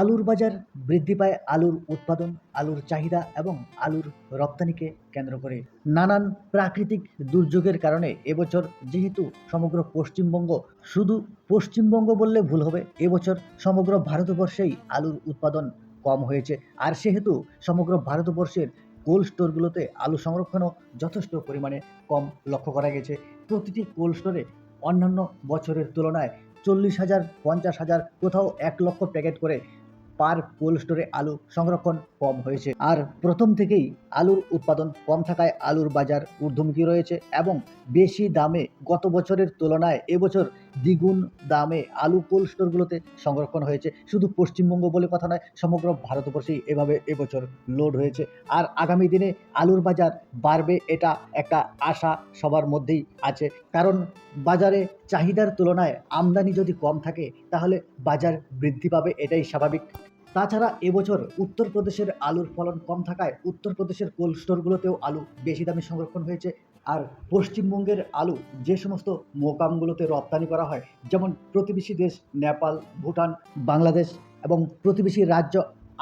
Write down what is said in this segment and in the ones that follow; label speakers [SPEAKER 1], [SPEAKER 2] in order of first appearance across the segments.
[SPEAKER 1] আলুর বাজার বৃদ্ধি পায় আলুর উৎপাদন, আলুর চাহিদা এবং আলুর রপ্তানিকে কেন্দ্র করে। নানান প্রাকৃতিক দুর্যোগের কারণে এবছর যেহেতু সমগ্র পশ্চিমবঙ্গ শুধু পশ্চিমবঙ্গ বললে ভুল হবে, এবছর সমগ্র ভারতবর্ষেই আলুর উৎপাদন কম হয়েছে। আর সেহেতু সমগ্র ভারতবর্ষের কোল্ড স্টোরগুলোতে আলু সংরক্ষণও যথেষ্ট পরিমাণে কম লক্ষ্য করা গেছে। প্রতিটি কোল্ড স্টোরে অন্যান্য বছরের তুলনায় চল্লিশ হাজার, পঞ্চাশ হাজার, কোথাও এক লক্ষ প্যাকেট করে পার কোল্ড স্টোরে আলু সংরক্ষণ কম হয়েছে। আর প্রথম থেকেই আলুর উৎপাদন কম থাকায় আলুর বাজার ঊর্ধ্বমুখী রয়েছে এবং বেশি দামে গত বছরের তুলনায় এবছর দ্বিগুণ দামে আলু কোল্ড স্টোরগুলোতে সংরক্ষণ হয়েছে। শুধু পশ্চিমবঙ্গ বলে কথা নয়, সমগ্র ভারতবর্ষেই এভাবে এবছর লোড হয়েছে। আর আগামী দিনে আলুর বাজার বাড়বে এটা একটা আশা সবার মধ্যেই আছে। কারণ বাজারে চাহিদার তুলনায় আমদানি যদি কম থাকে, তাহলে বাজার বৃদ্ধি পাবে, এটাই স্বাভাবিক। তাছাড়া এবছর উত্তরপ্রদেশের আলুর ফলন কম থাকায় উত্তরপ্রদেশের কোল্ড স্টোরগুলোতেও আলু বেশি দামে সংরক্ষণ হয়েছে। আর পশ্চিমবঙ্গের আলু যে সমস্ত মোকামগুলোতে রপ্তানি করা হয়, যেমন প্রতিবেশী দেশ নেপাল, ভুটান, বাংলাদেশ এবং প্রতিবেশী রাজ্য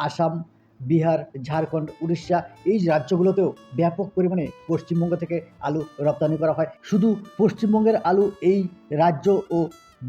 [SPEAKER 1] আসাম, বিহার, ঝাড়খণ্ড, উড়িষ্যা এই রাজ্যগুলোতেও ব্যাপক পরিমাণে পশ্চিমবঙ্গ থেকে আলু রপ্তানি করা হয়। শুধু পশ্চিমবঙ্গের আলু এই রাজ্য ও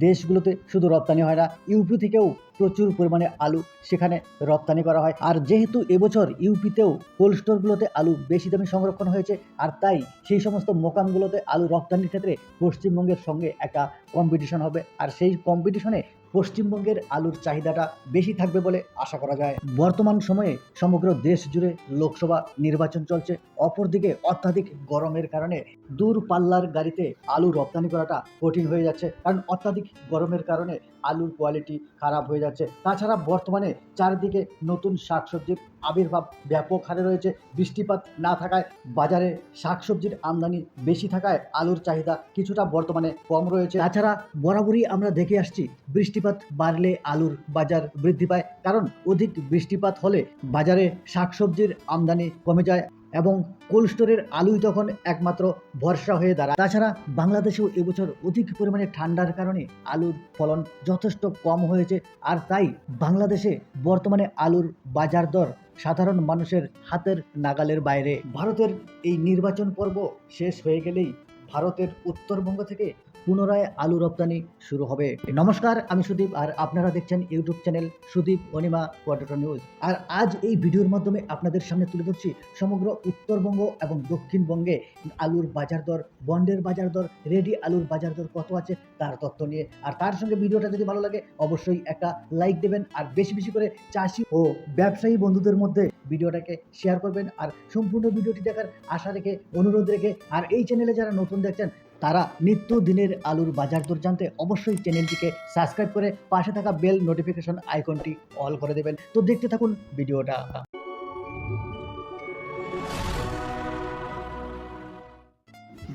[SPEAKER 1] দেশগুলোতে শুধু রপ্তানি হয় না, ইউপি থেকেও প্রচুর পরিমাণে আলু সেখানে রপ্তানি করা হয়। আর যেহেতু এবছর ইউপিতেও কোল্ড স্টোরগুলোতে আলু বেশি দামে সংরক্ষণ হয়েছে, আর তাই সেই সমস্ত মোকামগুলোতে আলু রপ্তানির ক্ষেত্রে পশ্চিমবঙ্গের সঙ্গে একটা কম্পিটিশন হবে। আর সেই কম্পিটিশনে পশ্চিমবঙ্গের আলুর চাহিদাটা বেশি থাকবে বলে আশা করা যায়। বর্তমান সময়ে সমগ্র দেশ জুড়ে লোকসভা নির্বাচন চলছে। অপরদিকে অত্যাধিক গরমের কারণে দূর পাল্লার গাড়িতে আলু রপ্তানি করাটা কঠিন হয়ে যাচ্ছে। কারণ অত্যাধিক গরমের কারণে আলুর কোয়ালিটি খারাপ হয়ে যাচ্ছে। তাছাড়া বর্তমানে চারিদিকে নতুন শাকসবজির আবির্ভাব ব্যাপক হারে রয়েছে। বৃষ্টিপাত না থাকায় বাজারে শাকসবজির আমদানি বেশি থাকায় আলুর চাহিদা কিছুটা বর্তমানে কম রয়েছে। তাছাড়া বরাবরই আমরা দেখে আসছি বৃষ্টিপাত বাড়লে আলুর বাজার বৃদ্ধি পায়। কারণ অধিক বৃষ্টিপাত হলে বাজারে শাকসবজির আমদানি কমে যায়। এবং কোল্ড স্টোরের আলুই তখন একমাত্র ভরসা হয়ে দাঁড়ায়। তাছাড়া বাংলাদেশেও এবছর অধিক পরিমাণে ঠান্ডার কারণে আলুর ফলন যথেষ্ট কম হয়েছে আর তাই বাংলাদেশে বর্তমানে আলুর বাজার দর সাধারণ মানুষের হাতের নাগালের বাইরে। ভারতের এই নির্বাচন পর্ব শেষ হয়ে গেলেই ভারতের উত্তরবঙ্গ থেকে পুনরায় আলু রপ্তানি শুরু হবে। নমস্কার, আমি সুদীপ, আর আপনারা দেখছেন ইউটিউব চ্যানেল সুদীপ অনিমা পর্যটন নিউজ আর আজ এই ভিডিওর মাধ্যমে আপনাদের সামনে তুলে ধরছি সমগ্র উত্তরবঙ্গ এবং দক্ষিণবঙ্গে আলুর বাজার দর, বন্ডের বাজার দর, রেডি আলুর বাজার দর কত আছে তার তথ্য নিয়ে। আর তার সঙ্গে ভিডিওটা যদি ভালো লাগে, অবশ্যই একটা লাইক দেবেন, আর বেশি বেশি করে চাষি ও ব্যবসায়ী বন্ধুদের মধ্যে ভিডিওটাকে শেয়ার করবেন আর সম্পূর্ণ ভিডিওটি দেখার আশা রেখে অনুরোধ রেখে আর এই চ্যানেলে যারা নতুন দেখছেন, তারা নিত্য দিনের আলুর বাজার দর জানতে অবশ্যই চ্যানেলটিকে সাবস্ক্রাইব করে পাশে থাকা বেল নোটিফিকেশন আইকনটি অল করে দেবেন। তো দেখতে থাকুন ভিডিওটা।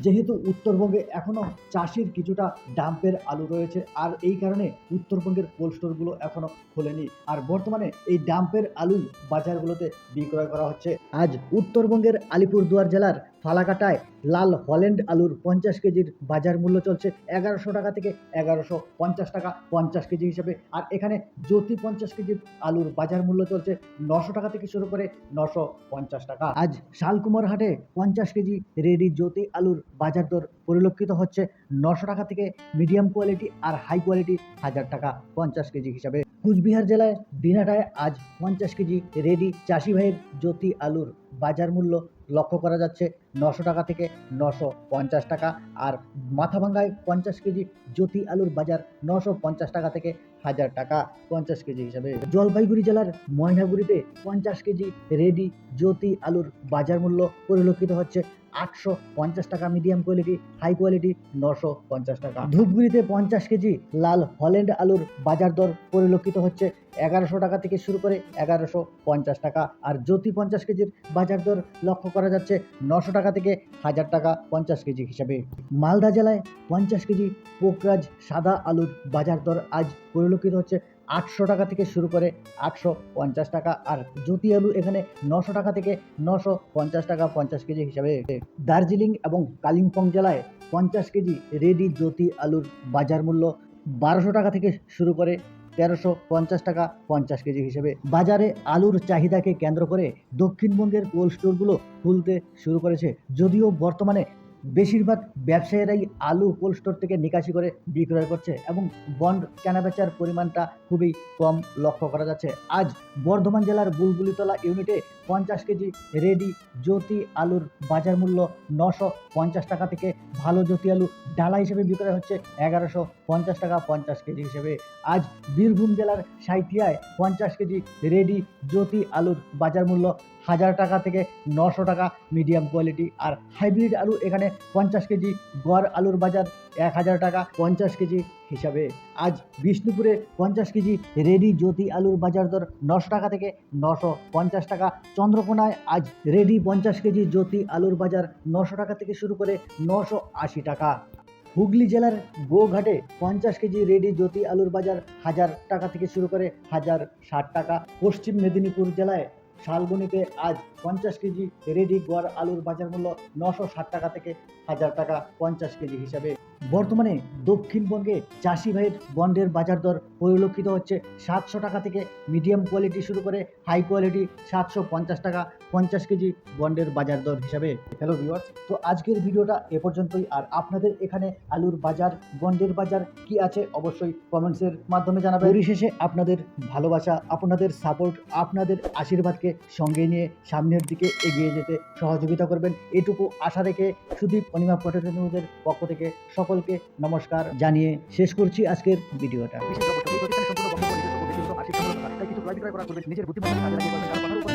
[SPEAKER 1] যেহেতু উত্তরবঙ্গে এখনও চাষির কিছুটা ডাম্পের আলু রয়েছে, আর এই কারণে উত্তরবঙ্গের কোল্ড স্টোরগুলো এখনও খোলেনি। আর বর্তমানে এই ডাম্পের আলুই বাজারগুলোতে বিক্রয় করা হচ্ছে। আজ উত্তরবঙ্গের আলিপুরদুয়ার জেলার ফালাকাটায় লাল হল্যান্ড আলুর পঞ্চাশ কেজির বাজার মূল্য চলছে এগারোশো টাকা থেকে এগারোশো পঞ্চাশ টাকা, পঞ্চাশ কেজি হিসেবে। আর এখানে জ্যোতি পঞ্চাশ কেজির আলুর বাজার মূল্য চলছে নশো টাকা থেকে শুরু করে নশো পঞ্চাশ টাকা। আজ শালকুমার হাটে পঞ্চাশ কেজি রেডি জ্যোতি আলুর বাজার দর পরিলক্ষিত হচ্ছে নশো টাকা থেকে মিডিয়াম কোয়ালিটি আর হাই কোয়ালিটি হাজার টাকা পঞ্চাশ কেজি হিসাবে। কুচবিহার জেলায় দিনাটায় আজ পঞ্চাশ কেজি রেডি চাষি ভাইয়ের জ্যোতি আলুর বাজার মূল্য লক্ষ্য করা যাচ্ছে নশো টাকা থেকে নশো পঞ্চাশ টাকা আর মাথাভাঙ্গায় পঞ্চাশ কেজি জ্যোতি আলুর বাজার নশো পঞ্চাশ টাকা থেকে হাজার টাকা পঞ্চাশ কেজি হিসাবে। জলপাইগুড়ি জেলার ময়নাগুড়িতে পঞ্চাশ কেজি রেডি জ্যোতি আলুর বাজার মূল্য পরিলক্ষিত হচ্ছে আটশো পঞ্চাশ টাকা মিডিয়াম কোয়ালিটি, হাই কোয়ালিটি নশো পঞ্চাশ টাকা। ধূপগুড়িতে পঞ্চাশ কেজি লাল হল্যান্ড আলুর বাজার দর পরিলক্ষিত হচ্ছে এগারোশো টাকা থেকে শুরু করে এগারোশো পঞ্চাশ টাকা। আর জ্যোতি পঞ্চাশ কেজির বাজার দর লক্ষ্য করা যাচ্ছে নশো টাকা থেকে হাজার টাকা পঞ্চাশ কেজি হিসাবে। মালদা জেলায় পঞ্চাশ কেজি পোকরাজ সাদা আলুর বাজার দর আজ পরিলক্ষিত হচ্ছে আটশো টাকা থেকে শুরু করে আটশো পঞ্চাশ টাকা। আর জ্যোতি আলু এখানে নশো টাকা থেকে নশো পঞ্চাশ টাকা পঞ্চাশ কেজি হিসাবে। দার্জিলিং এবং কালিম্পং জেলায় পঞ্চাশ কেজি রেডি জ্যোতি আলুর বাজার মূল্য বারোশো টাকা থেকে শুরু করে তেরোশো পঞ্চাশ টাকা পঞ্চাশ কেজি হিসেবে। বাজারে আলুর চাহিদাকে কেন্দ্র করে দক্ষিণবঙ্গের কোল্ড স্টোরগুলো খুলতে শুরু করেছে। যদিও বর্তমানে বেশিরভাগ ব্যবসায়ীরাই আলু কোল্ড স্টোর থেকে নিকাশি করে বিক্রয় করছে এবং বন্ড কেনাবেচার পরিমাণটা খুবই কম লক্ষ্য করা যাচ্ছে। আজ বর্ধমান জেলার বুলবুলিতলা ইউনিটে পঞ্চাশ কেজি রেডি জ্যোতি আলুর বাজার মূল্য নশো পঞ্চাশ টাকা থেকে ভালো জ্যোতি আলু ডালা হিসেবে বিক্রয় হচ্ছে এগারোশো পঞ্চাশ টাকা পঞ্চাশ কেজি হিসেবে। আজ বীরভূম জেলার সাঁইথিয়ায় পঞ্চাশ কেজি রেডি জ্যোতি আলুর বাজার মূল্য হাজার টাকা থেকে নশো টাকা মিডিয়াম কোয়ালিটি আর হাইব্রিড আলু এখানে পঞ্চাশ কেজি, গড় আলুর বাজার এক হাজার টাকা পঞ্চাশ কেজি হিসাবে। আজ বিষ্ণুপুরে পঞ্চাশ কেজি রেডি জ্যোতি আলুর বাজার দর নশো টাকা থেকে নশো পঞ্চাশ টাকা। চন্দ্রকোনায় আজ রেডি পঞ্চাশ কেজি জ্যোতি আলুর বাজার নশো টাকা থেকে শুরু করে নশো আশি টাকা। হুগলি জেলার গোঘাটে পঞ্চাশ কেজি রেডি জ্যোতি আলুর বাজার হাজার টাকা থেকে শুরু করে হাজার ষাট টাকা। পশ্চিম মেদিনীপুর জেলায় শালবনিতে আজ পঞ্চাশ কেজি রেডি গড় আলুর বাজার মূল্য নশো ষাট টাকা থেকে হাজার টাকা পঞ্চাশ কেজি হিসাবে। বর্তমানে দক্ষিণবঙ্গে চাষি ভাইয়ের বন্ডের বাজার দর পরিলক্ষিত হচ্ছে সাতশো টাকা থেকে মিডিয়াম কোয়ালিটি শুরু করে হাই কোয়ালিটি সাতশো পঞ্চাশ টাকা, পঞ্চাশ কেজি বন্ডের বাজার দর হিসাবে। হ্যালো ভিউয়ার্স তো আজকের ভিডিওটা এ পর্যন্তই। আর আপনাদের এখানে আলুর বাজার, বন্ডের বাজার কি আছে অবশ্যই কমেন্টসের মাধ্যমে জানাবেন। পরিশেষে আপনাদের ভালোবাসা, আপনাদের সাপোর্ট আপনাদের আশীর্বাদকে সঙ্গে নিয়ে সামনের দিকে এগিয়ে যেতে সহযোগিতা করবেন। এটুকু আশা রেখে সুদীপ অনিমা পটেটো পক্ষ থেকে সকলকে নমস্কার জানিয়ে শেষ করছি আজকের ভিডিওটা।
[SPEAKER 2] নিজের বুদ্ধিমত্তা